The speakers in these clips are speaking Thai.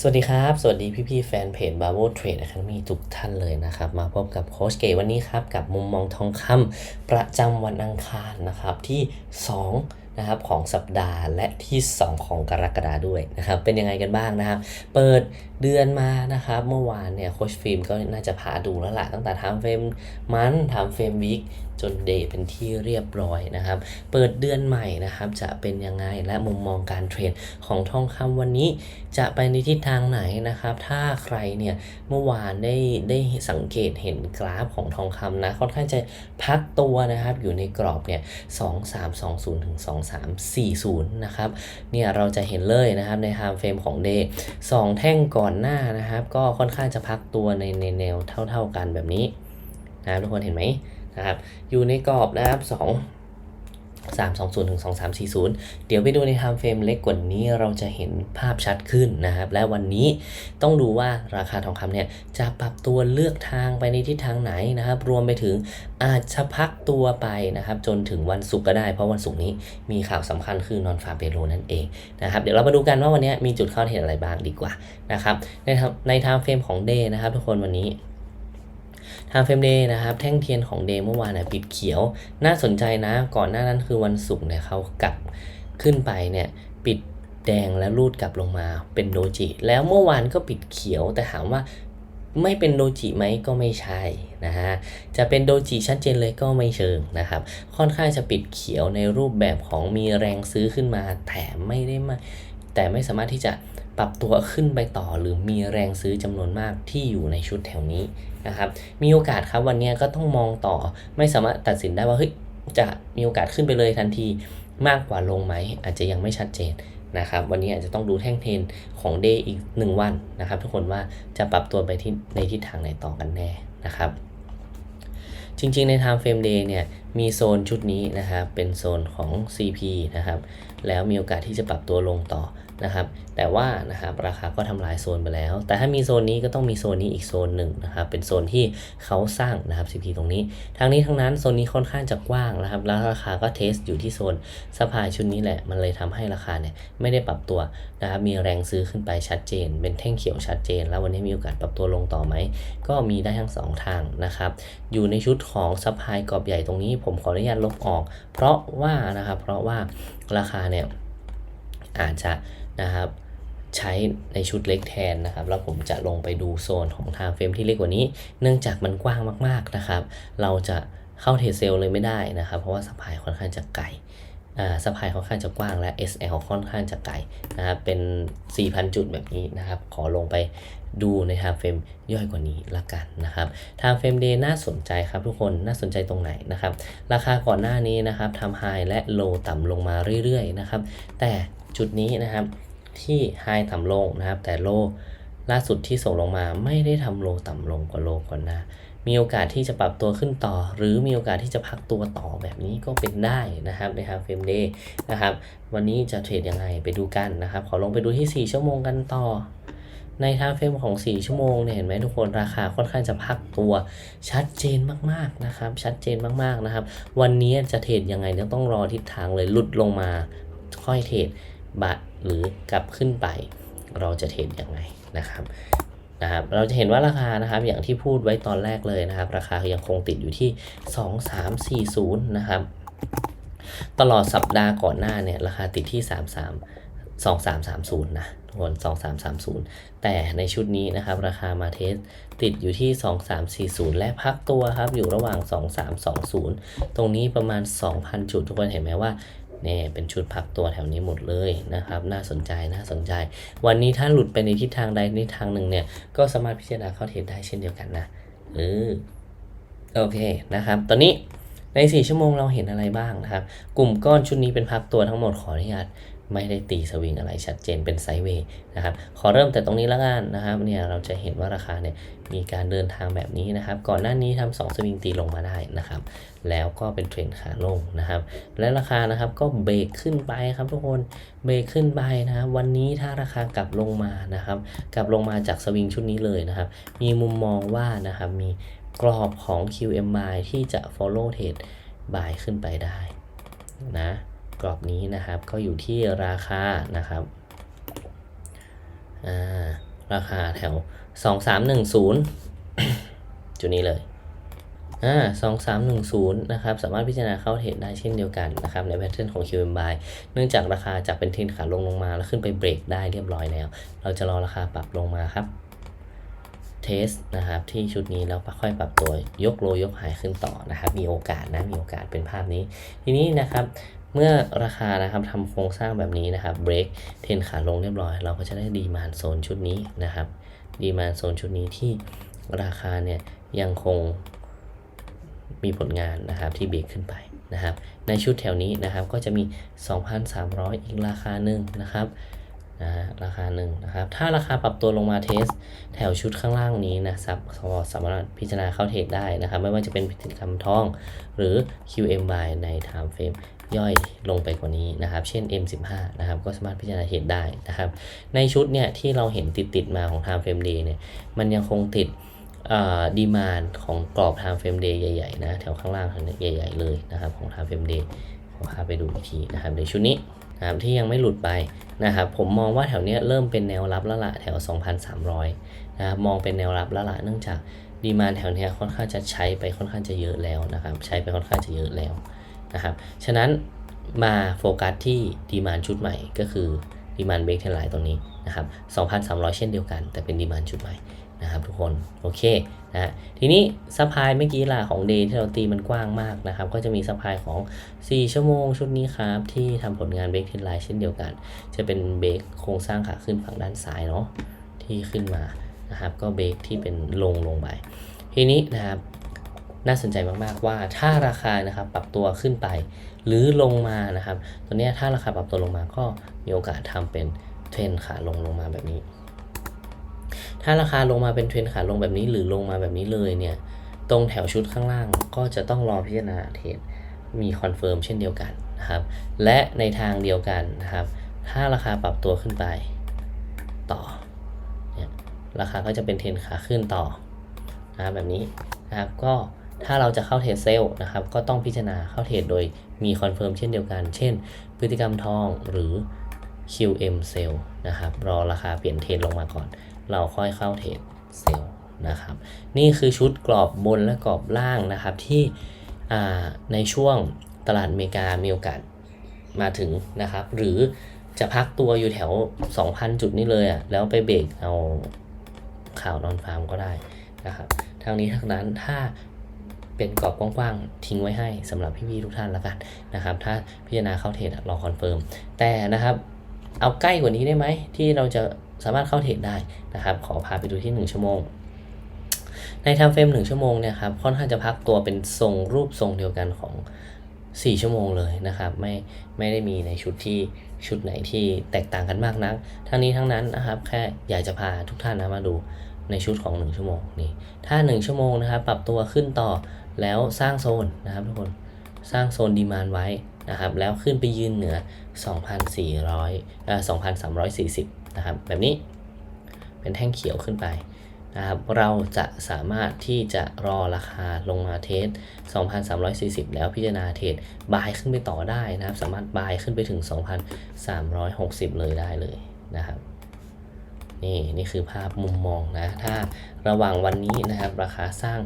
สวัสดีครับ สวัสดีพี่ๆแฟนเพจ b a r b o Trade Academy ทุกท่านเลยนะครับ มาพบกับโค้ชเก๋วันนี้ครับ กับมุมมองทองคำประจำวันอังคารนะครับที่ 2 นะครับของสัปดาห์และที่ 2 ของกรกฎาด้วยนะครับเป็นยังไงกันบ้างนะครับ เปิดเดือนมานะครับเมื่อวานเนี่ยโคชฟิล์มก็น่าจะพาดูแล้วล่ะตั้งแต่ทม์เฟรมมันทม์เฟรมวีคจนเดย์เป็นที่เรียบร้อยนะครับ เปิดเดือนใหม่นะครับจะเป็นยังไงและมุมมองการเทรดของทองคำวันนี้ จะไปในทิศทางไหนนะครับ ถ้าใครเนี่ยเมื่อวานได้ได้สังเกตเห็นกราฟของทองคำนะค่อนข้างจะพักตัวนะครับอยู่ในกรอบเนี่ย2320ถึง2340 นะครับ เนี่ยเราจะเห็นเลยนะครับในไทม์เฟรมของเดย์สองแท่งก่อนหน้านะครับ ก็ค่อนข้างจะพักตัวในในแนวเท่า ๆกันแบบนี้นะครับทุกคนเห็นไหมนะครับ อยู่ในกรอบนะครับ2 320ถึง2340 เดี๋ยวไปดูใน time frame เล็กกว่านี้เราจะเห็นภาพชัดขึ้นนะครับ และวันนี้ต้องดูว่าราคาทองคำเนี่ยจะปรับตัวเลือกทางไปในทิศทางไหนนะครับ รวมไปถึงอาจจะพักตัวไปนะครับ จนถึงวันศุกร์ก็ได้ เพราะวันศุกร์นี้มีข่าวสำคัญคือนอนฟาเปโรนั่นเองนะครับ เดี๋ยวเรามาดูกันว่าวันนี้มีจุดเข้าเทรดอะไรบ้างดีกว่านะครับ ในใน time frame ของ day นะครับ ทุกคนวันนี้างเฟรมเดย์นะครับ แท่งเทียนของเดย์เมื่อวานนะปิดเขียว น่าสนใจนะ ก่อนหน้านั้นคือวันศุกร์เนี่ยเขากลับขึ้นไปเนี่ยปิดแดงแล้วรูดกลับลงมาเป็นโดจิ แล้วเมื่อวานก็ปิดเขียวแต่ถามว่าไม่เป็นโดจิไหมก็ไม่ใช่นะฮะ จะเป็นโดจิชัดเจนเลยก็ไม่เชิงนะครับ ค่อนข้างจะปิดเขียวในรูปแบบของมีแรงซื้อขึ้นมา แต่ไม่ได้มาแต่ไม่สามารถที่จะ ปรับตัวขึ้นไปต่อหรือมีแรงซื้อจำนวนมากที่อยู่ในชุดแถวนี้นะครับมีโอกาสครับวันนี้ก็ต้องมองต่อไม่สามารถตัดสินได้ว่าเฮ้ยจะมีโอกาสขึ้นไปเลยทันทีมากกว่าลงไหมอาจจะยังไม่ชัดเจนนะครับวันนี้อาจจะต้องดูแท่งเทนของเดย์อีก 1 วันนะครับทุกคนว่าจะปรับตัวไปที่ในทิศทางไหนต่อกันแน่นะครับจริงๆใน Time Frame Day เนี่ยมีโซนชุดนี้นะครับเป็นโซนของ CP นะครับแล้วมีโอกาสที่จะปรับตัวลงต่อ นะครับ แต่ว่านะครับราคาก็ทำลายโซนไปแล้ว แต่ถ้ามีโซนนี้ก็ต้องมีโซนนี้อีกโซนหนึ่งนะครับ เป็นโซนที่เขาสร้างนะครับ CP ตรงนี้ทางนี้ทั้งนั้นโซนนี้ค่อนข้างจะกว้างนะครับ แล้วราคาก็เทสอยู่ที่โซนสปายชุดนี้แหละ มันเลยทำให้ราคาเนี่ยไม่ได้ปรับตัวนะครับ มีแรงซื้อขึ้นไปชัดเจน เป็นแท่งเขียวชัดเจน แล้ววันนี้มีโอกาสปรับตัวลงต่อไหม ก็มีได้ทั้งสองทางนะครับ อยู่ในชุดของสปายกรอบใหญ่ตรงนี้ ผมขออนุญาตลบออก เพราะว่านะครับ เพราะว่าราคาเนี่ยอาจจะ นะครับใช้ในชุดเล็กแทนนะครับ แล้วผมจะลงไปดูโซนของทางเฟรมที่เล็กกว่านี้ เนื่องจากมันกว้างมากๆนะครับ เราจะเข้าเทเซลเลยไม่ได้นะครับ เพราะว่าสปายค่อนข้างจะไกลอ่าสปายค่อนข้างจะกว้างและ SL ค่อนข้างจะไกลนะครับเป็น 4,000 จุดแบบนี้นะครับ ขอลงไปดูในทางเฟรมย่อยกว่านี้ละกันนะครับทางเฟรมเดย์น่าสนใจครับทุกคนน่าสนใจตรงไหนนะครับ ราคาก่อนหน้านี้นะครับทำไฮและโลต่ำลงมาเรื่อยๆนะครับ แต่จุดนี้นะครับ ที่ไฮต่ำลงนะครับ แต่โลล่าสุดที่ส่งลงมาไม่ได้ทำโลต่ำลงกว่าโลก่อนหน้ามีโอกาสที่จะปรับตัวขึ้นต่อ หรือมีโอกาสที่จะพักตัวต่อแบบนี้ก็เป็นได้นะครับในทางเฟมเดย์นะครับ วันนี้จะเทรดยังไงไปดูกันนะครับ ขอลงไปดูที่ 4 ชั่วโมงกันต่อ ในทางเฟรมของ 4 ชั่วโมงเนี่ยเห็นไหมทุกคนราคาค่อนข้างจะพักตัวชัดเจนมากๆนะครับ ชัดเจนมากๆนะครับ วันนี้จะเทรดยังไงเนี่ยต้องรอทิศทางเลยหลุดลงมาค่อยเทรดบัตร หรือกลับขึ้นไป เราจะเทรดยังไงนะครับนะครับเราจะเห็นว่าราคานะครับอย่างที่พูดไว้ตอนแรกเลยนะครับ ราคายังคงติดอยู่ที่ 2340 นะครับ ตลอดสัปดาห์ก่อนหน้าเนี่ยราคาติดที่ 33 2330 นะทุกคน2330 แต่ในชุดนี้นะครับ ราคามาเทสติดอยู่ที่ 2340 และพักตัวครับ อยู่ระหว่าง 2320 ตรงนี้ประมาณ 2,000 จุด ทุกคนเห็นไหมว่า นี่ยเป็นชุดพักตัวแถวนี้หมดเลยนะครับ น่าสนใจน่าสนใจ วันนี้ถ้าหลุดไปในทิศทางใดทิศทางหนึ่งเนี่ย ก็สามารถพิจารณาเข้าเทรดได้เช่นเดียวกันนะเออโอเคนะครับ ตอนนี้ใน 4 ชั่วโมงเราเห็นอะไรบ้างนะครับ กลุ่มก้อนชุดนี้เป็นพักตัวทั้งหมดขออนุญาต ไม่ได้ตีสวิงอะไรชัดเจนเป็นไซด์เวย์นะครับ ขอเริ่มแต่ตรงนี้ล้วกันนะครับเนี่ยเราจะเห็นว่าราคาเนี่ยมีการเดินทางแบบนี้นะครับ ก่อนหน้านี้ทำสองสวิงตีลงมาได้นะครับ แล้วก็เป็นเทรนขาลงนะครับ และราคานะครับก็เบรกขึ้นไปครับทุกคนเบรกขึ้นไปนะครับวันนี้ถ้าราคากลับลงมานะครับ กลับลงมาจากสวิงชุดนี้เลยนะครับ มีมุมมองว่านะครับมีกรอบของ QMI ที่จะ follow trade buy ขึ้นไปได้นะ กรอบนี้นะครับก็อยู่ที่ราคานะครับาราคาแถว 2310 จุดนี้เลยอ่าสองสามหนึ่งศูนย์นะครับ สามารถพิจารณาเข้าเทรดได้เช่นเดียวกันนะครับ ในแพทเทิร์นของ QM buy เนื่องจากราคาจากเป็นเทรนขาลงลงมา แล้วขึ้นไปเบรกได้เรียบร้อยแล้ว เราจะรอราคาปรับลงมาครับ เทสนะครับที่ชุดนี้แล้วค่อยปรับตัวยกโลยกหายขึ้นต่อนะครับ มีโอกาสนะ มีโอกาสเป็นภาพนี้ ทีนี้นะครับ เมื่อราคานะครับทำโครงสร้างแบบนี้นะครับเบรกเทนขาลงเรียบร้อย เราก็จะได้ดีมานโซนชุดนี้นะครับดีมานโซนชุดนี้ที่ราคาเนี่ยยังคงมีผลงานนะครับที่เบรกขึ้นไปนะครับ ในชุดแถวนี้นะครับก็จะมี 2,300 อีกราคาหนึ่งนะครับนะฮะราคาหนึ่งนะครับ ถ้าราคาปรับตัวลงมาเทส แถวชุดข้างล่างนี้นะครับสามารถพิจารณาเข้าเทรดได้นะครับ ไม่ว่าจะเป็นพฤติกรรมทองหรือ QM buy ใน time frame ย่อยลงไปกว่านี้นะครับ เช่น M15 นะครับก็สามารถพิจารณาเทรดได้นะครับ ในชุดเนี่ยที่เราเห็นติดติดๆมาของ time frame day เนี่ยมันยังคงติดดีมานของกรอบ time frame day ใหญ่ๆนะแถวข้างล่างใหญ่ๆเลยนะครับของ time frame day ขอพาไปดูอีกทีนะครับในชุดนี้นะครับที่ยังไม่หลุดไปนะครับผมมองว่าแถวเนี้ยเริ่มเป็นแนวรับแล้วละแถว 2,300นะครับมองเป็นแนวรับแล้วละเนื่องจากดีมานแถวเนี้ยค่อนข้างจะใช้ไปค่อนข้างจะเยอะแล้วนะครับใช้ไปค่อนข้างจะเยอะแล้ว นะครับ ฉะนั้นมาโฟกัสที่ดีมานชุดใหม่ก็คือดีมานเบรกเทนไลน์ตรงนี้นะครับ 2,300 เช่นเดียวกัน แต่เป็นดีมานชุดใหม่นะครับทุกคน โอเคนะทีนี้ซัพพลายเมื่อกี้ล่ะของเดย์ที่เราตีมันกว้างมากนะครับ ก็จะมีซัพพลายของ 4 ชั่วโมงชุดนี้ครับ ที่ทำผลงานเบรกเทนไลน์เช่นเดียวกัน จะเป็นเบรกโครงสร้างขาขึ้นฝั่งด้านซ้ายเนาะที่ขึ้นมานะครับก็เบรกที่เป็นลงลงไปทีนี้นะครับ น่าสนใจมาก ๆ ว่าถ้าราคานะครับปรับตัวขึ้นไป หรือลงมานะครับ ตัวนี้ถ้าราคาปรับตัวลงมาก็มีโอกาสทำเป็นเทรนขาลงลงมาแบบนี้ ถ้าราคาลงมาเป็นเทรนขาลงแบบนี้หรือลงมาแบบนี้เลยเนี่ยตรงแถวชุดข้างล่างก็จะต้องรอพิจารณาเทรดมีคอนเฟิร์มเช่นเดียวกันนะครับ และในทางเดียวกันนะครับ ถ้าราคาปรับตัวขึ้นไป ต่อเนี่ยราคาก็จะเป็นเทรนขาขึ้นต่อนะครับแบบนี้นะครับก็ ถ้าเราจะเข้าเทรดเซลล์นะครับ ก็ต้องพิจารณาเข้าเทรดโดยมีคอนเฟิร์มเช่นเดียวกัน เช่น พฤติกรรมทองหรือ QM เซลล์นะครับ รอราคาเปลี่ยนเทรนลงมาก่อน เราค่อยเข้าเทรดเซลล์นะครับ นี่คือชุดกรอบบนและกรอบล่างนะครับ ที่ในช่วงตลาดอเมริกามีโอกาสมาถึงนะครับ หรือจะพักตัวอยู่แถว 2,000 จุดนี้เลยอะ แล้วไปเบรกเอาข่าวนอนฟาร์มก็ได้นะครับ ทางนี้ทั้งนั้นถ้า เป็นกรอบกว้างๆทิ้งไว้ให้สำหรับพี่ๆทุกท่านละกันนะครับ ถ้าพิจารณาเข้าเทรดอะรอคอนเฟิร์มแต่นะครับเอาใกล้กว่านี้ได้ไหมที่เราจะสามารถเข้าเทรดได้นะครับ ขอพาไปดูที่ 1 ชั่วโมง ในทำเฟรม1 ชั่วโมงเนี่ยครับค่อนข้างจะพักตัวเป็นทรงรูปทรงเดียวกันของ 4 ชั่วโมงเลยนะครับ ไม่ไม่ได้มีในชุดที่ชุดไหนที่แตกต่างกันมากนัก ทั้งนี้ทั้งนั้นนะครับแค่อยากจะพาทุกท่านนะมาดูในชุดของ 1 ชั่วโมงนี่ถ้า 1 ชั่วโมงนะครับปรับตัวขึ้นต่อ แล้วสร้างโซนนะครับทุกคนสร้างโซนดีมานไว้นะครับแล้วขึ้นไปยืนเหนือ 2,400เอ่อ2,340 นะครับแบบนี้เป็นแท่งเขียวขึ้นไปนะครับเราจะสามารถที่จะรอราคาลงมาเทส 2,340 แล้วพิจารณาเทรดบายขึ้นไปต่อได้นะครับ สามารถบายขึ้นไปถึง 2,360 เลยได้เลยนะครับนี่นี่คือภาพมุมมองนะ ถ้าระหว่างวันนี้นะครับ ราคาสร้าง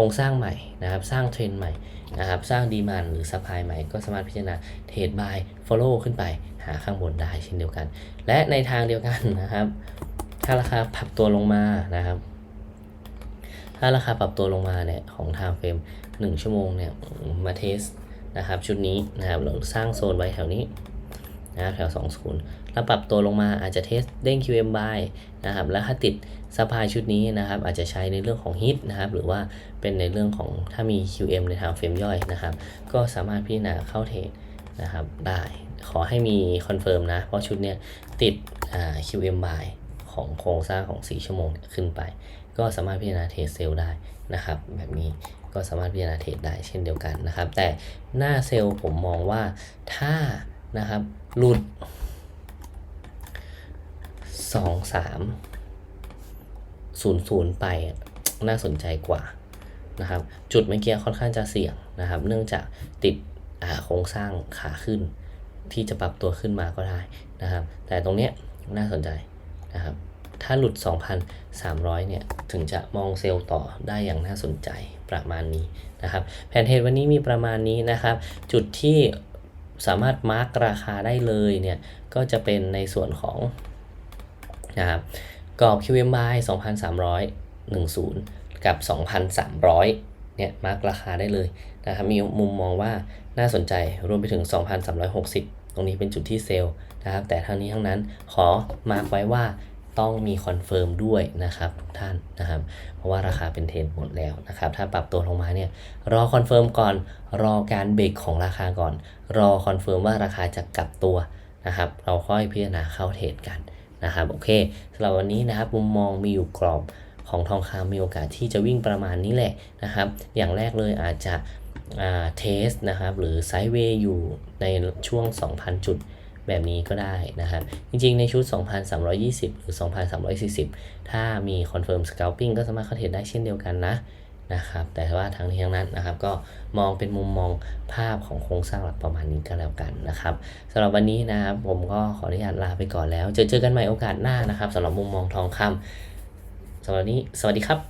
ครงสร้างใหม่นะครับ สร้างเทรนใหม่นะครับ สร้างดีมานหรือซัพพลายใหม่ก็สามารถพิจารณาเทรดบาย follow ขึ้นไปหาข้างบนได้เช่นเดียวกัน และในทางเดียวกันนะครับ ถ้าราคาปรับตัวลงมานะครับ ถ้าราคาปรับตัวลงมาเนี่ยของ time frame 1ชั่วโมงเนี่ยมาเทสนะครับชุดนี้นะครับเราสร้างโซนไว้แถวนี้ นะแถว 20 แล้วปรับตัวลงมาอาจจะเทสเด้ง QM buy นะครับ แล้วถ้าติดซัพพลายชุดนี้นะครับ อาจจะใช้ในเรื่องของฮิตนะครับ หรือว่าเป็นในเรื่องของถ้ามี QM ใน time frame ย่อยนะครับ ก็สามารถพิจารณาเข้าเทรดนะครับได้ ขอให้มีคอนเฟิร์มนะ เพราะชุดเนี้ยติด QM buy ของโครงสร้างของ 4 ชั่วโมงขึ้นไป ก็สามารถพิจารณาเทรดเซลได้นะครับ แบบนี้ก็สามารถพิจารณาเทรดได้เช่นเดียวกันนะครับ แต่หน้าเซลล์ผมมองว่าถ้านะครับ หลุด2 3 0 0ไปอะน่าสนใจกว่านะครับ จุดเมื่อกี้ค่อนข้างจะเสี่ยงนะครับ เนื่องจากติดโครงสร้างขาขึ้น ที่จะปรับตัวขึ้นมาก็ได้นะครับ แต่ตรงเนี้ยน่าสนใจนะครับ ถ้าหลุด 2,300 เนี่ย ถึงจะมองเซลล์ต่อได้อย่างน่าสนใจประมาณนี้นะครับ แผนเทรดวันนี้มีประมาณนี้นะครับ จุดที่ สามารถมาร์กราคาได้เลยเนี่ยก็จะเป็นในส่วนของนะครับกรอบ QMY 2,310 กับ 2,300เนี่ยมาร์กราคาได้เลยนะครับมีมุมมองว่าน่าสนใจรวมไปถึง 2,360 ตรงนี้เป็นจุดที่เซลล์นะครับแต่ทั้งนี้ทั้งนั้นขอมาร์กไว้ว่า ต้องมีคอนเฟิร์มด้วยนะครับทุกท่านนะครับ เพราะว่าราคาเป็นเทรนหมดแล้วนะครับ ถ้าปรับตัวลงมาเนี่ยรอคอนเฟิร์มก่อน รอการเบรกของราคาก่อน รอคอนเฟิร์มว่าราคาจะกลับตัวนะครับ เราค่อยพิจารณาเข้าเทรดกันนะครับโอเคสำหรับวันนี้นะครับมุมมองมีอยู่กรอบของทองคำมีโอกาสที่จะวิ่งประมาณนี้แหละนะครับ อย่างแรกเลยอาจจะเทสนะครับ หรือไซด์เวย์อยู่ในช่วง 2,000 จุด แบบนี้ก็ได้นะครับ จริงๆ ในชุด 2,320 หรือ 2,340 ถ้ามีคอนเฟิร์มส c า l ปิ้งก็สามารถเข้าเทรดได้เช่นเดียวกันนะนะครับ แต่ว่าทั้งนี้ทั้งนั้นนะครับ ก็มองเป็นมุมมองภาพของโครงสร้างหลักประมาณนี้ก็แล้วกันนะครับสำหรับวันนี้นะครับผมก็ขออนุญาตลาไปก่อนแล้ว เจอเจอกันใหม่โอกาสหน้านะครับสำหรับมุมมองทองคำสำหรับนี้ สวัสดีครับ